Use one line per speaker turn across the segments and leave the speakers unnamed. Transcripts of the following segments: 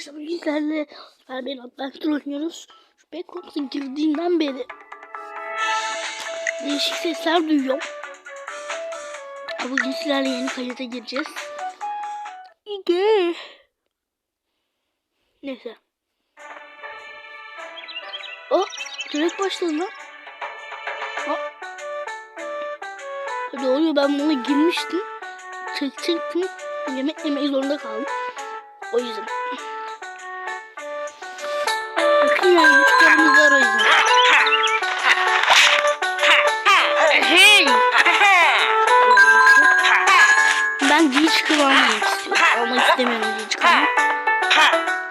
arkadaşlar bugün sizlerle Süper Adventure oynuyoruz. Şu Backrooms'a girdiğimden beri değişik sesler duyuyorum. Bugün sizlerle yeni kayıta gireceğiz. İyi. Neyse. O direkt başladı lan. Hadi oluyor ben buna girmiştim. Çekecektim. Yemek yemeyi zorunda kaldım. O yüzden. Çıkarımız var o yüzden. Hey! Ben G kıvamını istiyorum. Almak istemiyorum G kıvamı.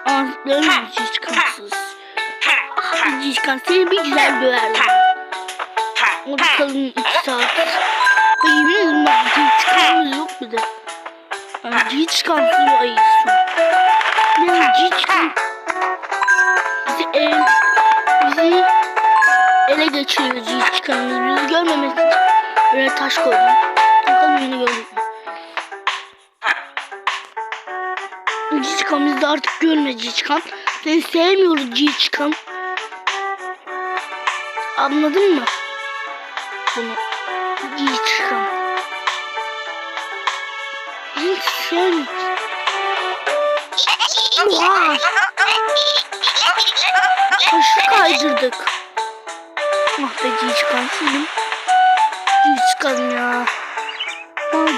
Ağızlarım G kıvamsız. G kıvamı seni bir güzel döverdim. Orada kalın 2 saat. Ve yemin ederim bak G kıvamımız yok bir de. Yani G çıkansız taş koydum. Bakalım yine gördük mü? G çıkan biz de artık görme çıkan. Seni sevmiyoruz çıkan. Anladın mı? Bunu. Çıkan. Hiç sevmiyoruz. Oha! Taşı kaydırdık.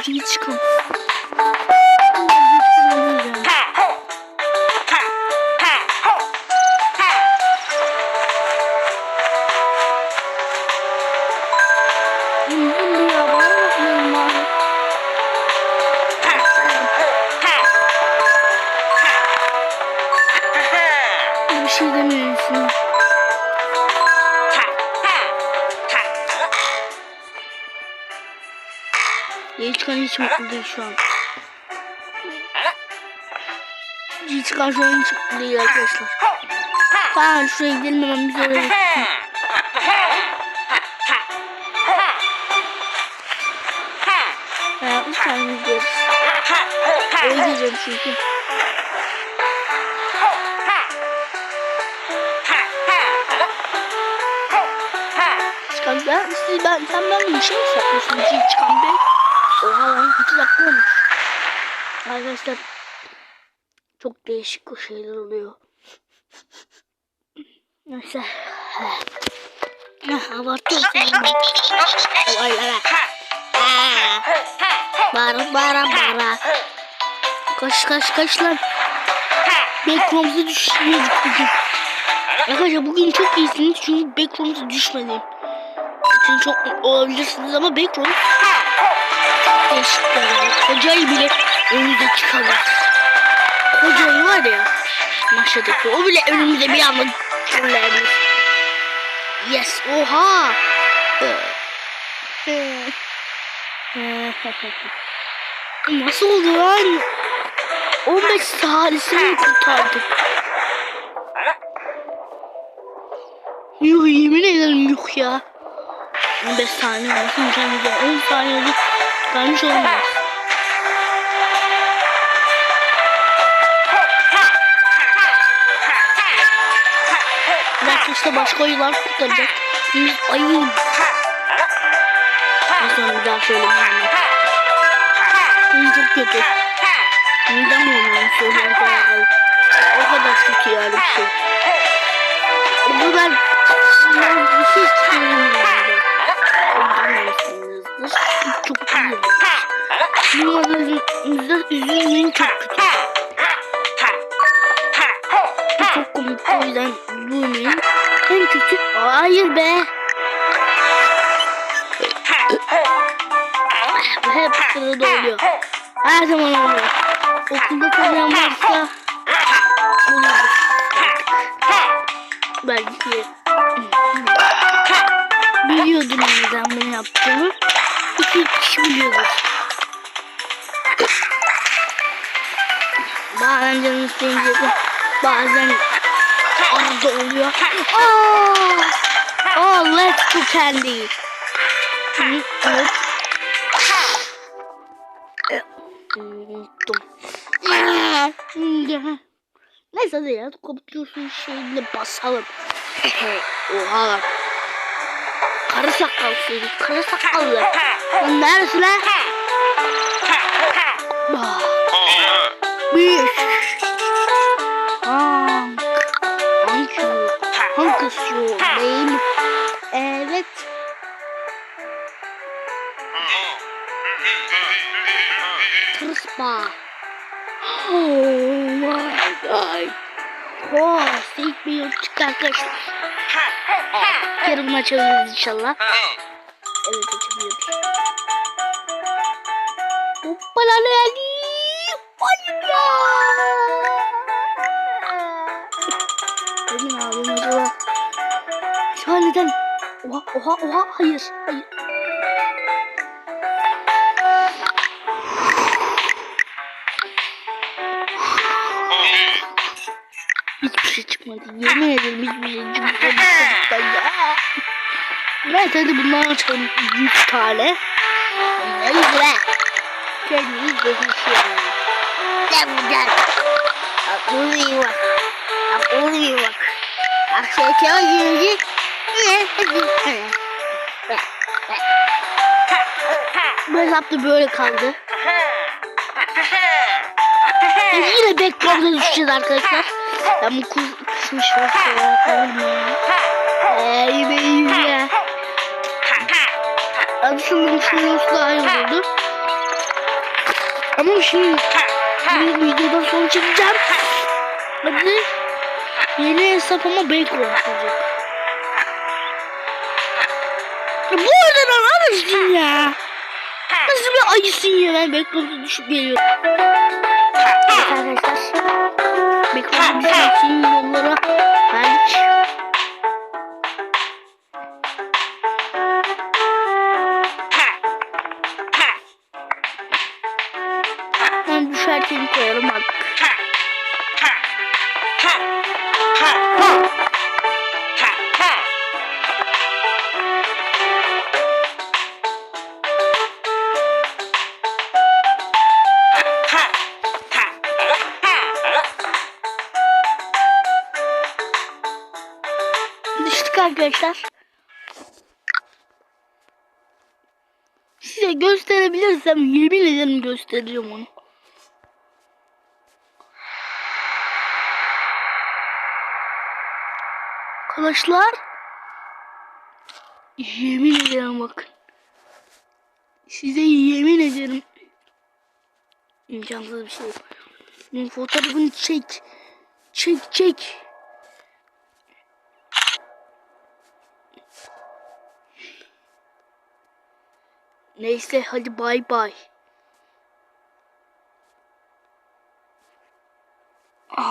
Bakmayın bari. Bir şey demiyorsun. Yiğitkan hiç mutlu değil şu an. Yiğitkan şu an hiç mutlu değil arkadaşlar. Tamam şuraya gidelim hemen biz oraya. Ha, üç tane gidiyoruz. Öyle diyeceğim çünkü. Çıkan ben, siz ben, sen ben bir şey mi şey çıkan ben. Oha lan 2 dakika olmuş. Arkadaşlar çok değişik şeyler oluyor. Neyse. Abartıyorum seni. Olaylara. Aa. Bağıra bağıra bağıra. Kaç kaç kaç lan. Backrooms'a düşmüyorduk bugün. Arkadaşlar bugün çok iyisiniz çünkü Backrooms'a düşmedim. Çünkü çok olabilirsiniz ama Backrooms Kocayı bile önümüze çıkamaz. Kocayı var ya maşadaki o bile önümüze bir anda fırlayabilir. Yes oha. Nasıl oldu lan? 15 salisini kurtardık. Yuh yemin ederim yuh ya. 15 saniye olmasın mükemmel. 10 saniyede kalmış olmaz. Belki işte başka ayılar kurtaracak. Biz ayı. Ben sonra bir daha söyleyeyim. Bunu çok kötü. Neden bunu söylüyorum kadar O kadar kötü yani bir şey. O kadar bir şey söylemiyorum. Hep sırada oluyor. Her zaman oluyor. Okulda tanıyan varsa olur. Belki biliyordum neden bunu yaptığımı. İki kişi biliyordur. Bazen canım isteyince bazen arada oluyor. Oh, oh let's go candy. Evet. Unuttum. Neyse hadi ya kapatıyorsun şeyini basalım. Oha lan. Karı sakal seni. Karı sakallı. Lan neredesin lan? Bir. Tırıspa. Oh my god. Oh, ilk bir yol çıktı arkadaşlar. Yarın açabiliriz inşallah. Evet açabiliyoruz. Hoppala geldi. Hayır ya. Emin abim acaba. Neden? Oha oha oha hayır hayır. Şey çıkmadı. Yemin ederim hiçbir şey çıkmadı. Ya. Evet hadi bundan açalım 100 tane. Ne güzel. Kendimiz. Ne güzel. Bak bunu iyi bak. Bunu iyi bak. Bak şeker yiyecek. Bu hesapta böyle kaldı. Ve yine background'a düşeceğiz arkadaşlar. Ben bu kız kısmış var. Koyayım ya. Ey be ya. Adı sanırım şunun daha iyi oldu. Ama şimdi bu videodan sonra çekeceğim. Hadi. Yeni hesap ama background olacak. Bu arada lan alırsın ya. Nasıl bir ayısın ya ben background'a düşüp geliyorum. Koyalım artık. Düştük arkadaşlar. Size gösterebilirsem yemin ederim göstereceğim onu. Arkadaşlar yemin ederim bakın. Size yemin ederim imkansız bir şey. Bunun fotoğrafını çek. Çek çek. Neyse hadi bay bay.